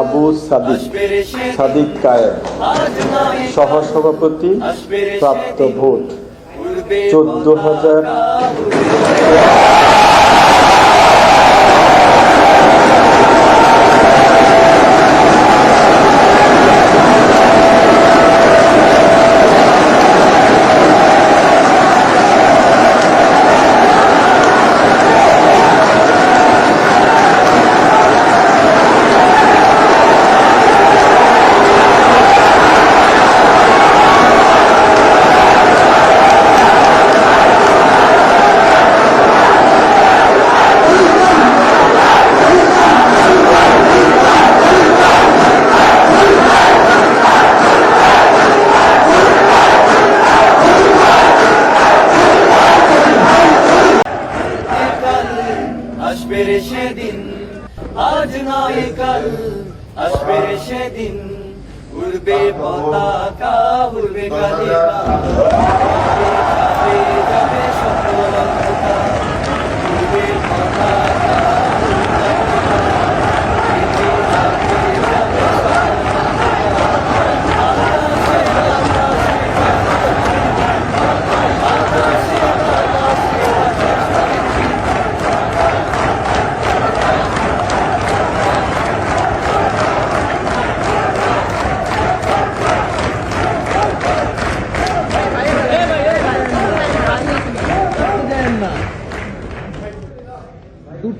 আবু সাদিক সাদিক কায়েম। সহসভাপতি প্রাপ্ত ভোট চোদ্দ হাজার কাল আসবে রে সেদিন, আজ নয় কাল। আসবে রে সেদিন, উড়বে পতাকা, উড়বে কালিমা যাবে যাবে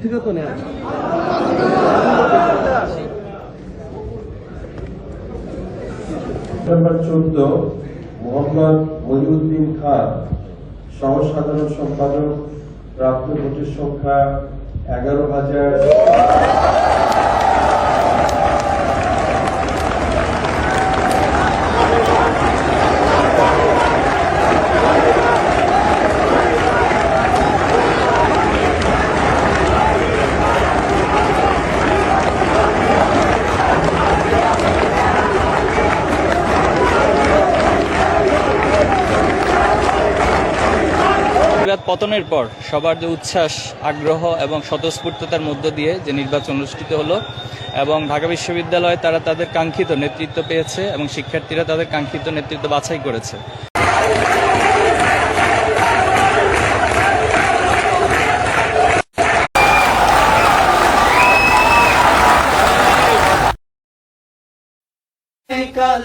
থেকে তো চোদ্দ মোহাম্মদ মহিউদ্দিন খান সহ সাধারণ সম্পাদক প্রাপ্ত ভোটের সংখ্যা এগারো হাজার। পতনের পর সবার যে উচ্ছ্বাস, আগ্রহ এবং স্বতঃস্ফূর্ততার মধ্য দিয়ে যে নির্বাচন অনুষ্ঠিত হলো এবং ঢাকা বিশ্ববিদ্যালয়ে তারা তাদের কাঙ্ক্ষিত নেতৃত্ব পেয়েছে এবং শিক্ষার্থীরা তাদের কাঙ্ক্ষিত নেতৃত্ব বাছাই করেছে। কাল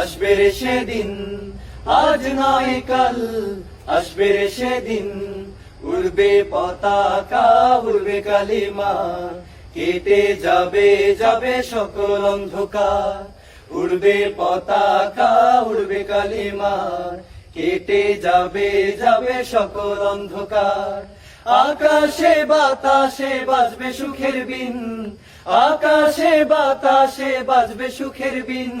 আসবে রে সেদিন, আজ নয় কাল। আসবে রে সেদিন, উড়বে পতাকা, উড়বে কালিমা। কেটে যাবে যাবে সকল অন্ধকার। উড়বে পতাকা, উড়বে কালিমা। কেটে যাবে যাবে সকল অন্ধকার। আকাশে বাতাসে বাজবে সুখের বিন। আকাশে বাতাসে বাজবে সুখের বিন।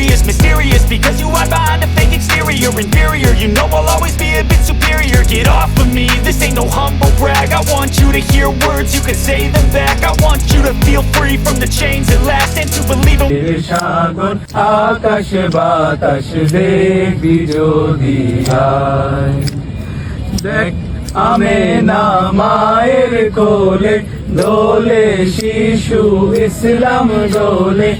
fake exterior Inferior, you know I'll always be a bit superior Get off of me, this ain't no humble brag I want you to hear words, you can say them back I want you to feel free from the chains at last And to believe in সাগর আকাশে বাতাস দেখবি যদি আয়। দেখ আমেনা মায়ের কোলে দোলে শিশু ইসলাম দোলে